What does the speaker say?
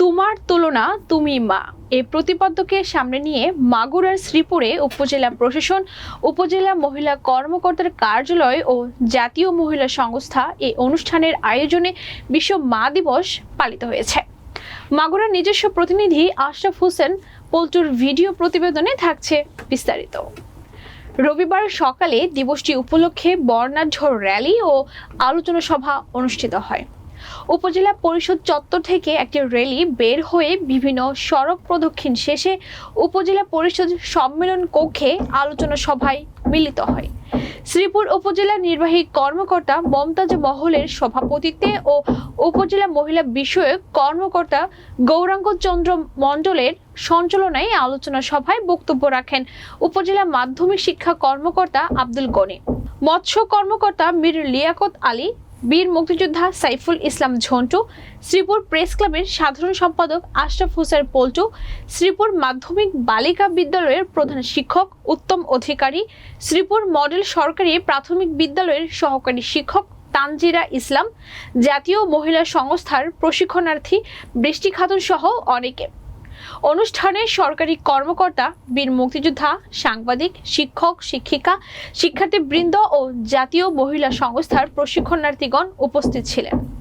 তোমার তুলনা তুমি মা। এই প্রতিপাদ্যকে সামনে নিয়ে মাগুরার শ্রীপুরে উপজেলা প্রশাসন, উপজেলা মহিলা কর্মকর্তার কার্যালয় ও জাতীয় মহিলা সংস্থা এই অনুষ্ঠানের আয়োজনে বিশ্ব মা দিবস পালিত হয়েছে। মাগুরার নিজস্ব প্রতিনিধি আশরাফ হোসেন পল্টুর ভিডিও প্রতিবেদনে থাকছে বিস্তারিত। রবিবার সকালে দিবসটি উপলক্ষে বর্ণাঢ্য র্যালি ও আলোচনা সভা অনুষ্ঠিত হয়। উপজেলা পরিষদ চত্বর থেকে একটি র্যালি বের হয়ে বিভিন্ন সড়ক প্রদক্ষিণ শেষে উপজেলা পরিষদ সম্মেলন কক্ষে আলোচনা সভায় মিলিত হয়। শ্রীপুর উপজেলা নির্বাহী কর্মকর্তা মমতাজ মহলের সভাপতিত্বে ও উপজেলা মহিলা বিষয়ক কর্মকর্তা গৌরাঙ্গ চন্দ্র মণ্ডলের সঞ্চালনায় আলোচনা সভায় বক্তব্য রাখেন উপজেলা মাধ্যমিক শিক্ষা কর্মকর্তা আব্দুল গনি। মৎস্য কর্মকর্তা মীর লিয়াকত আলী বীর মুক্তিযোদ্ধা সাইফুল ইসলাম ঝন্টু, শ্রীপুর প্রেস ক্লাবের সাধারণ সম্পাদক আশরাফ হোসেন পল্টু, শ্রীপুর মাধ্যমিক বালিকা বিদ্যালয়ের প্রধান শিক্ষক, উত্তম অধিকারী, শ্রীপুর মডেল সরকারি প্রাথমিক বিদ্যালয়ের সহকারী শিক্ষক তানজিরা ইসলাম, জাতীয় মহিলা সংস্থার প্রশিক্ষণার্থী বৃষ্টি খাতুন সহ অনেকে। অনুষ্ঠানে সরকারি কর্মকর্তা, বীর মুক্তিযোদ্ধা, সাংবাদিক, শিক্ষক, শিক্ষিকা, শিক্ষার্থীবৃন্দ ও জাতীয় মহিলা সংস্থার প্রশিক্ষণার্থীগণ উপস্থিত ছিলেন।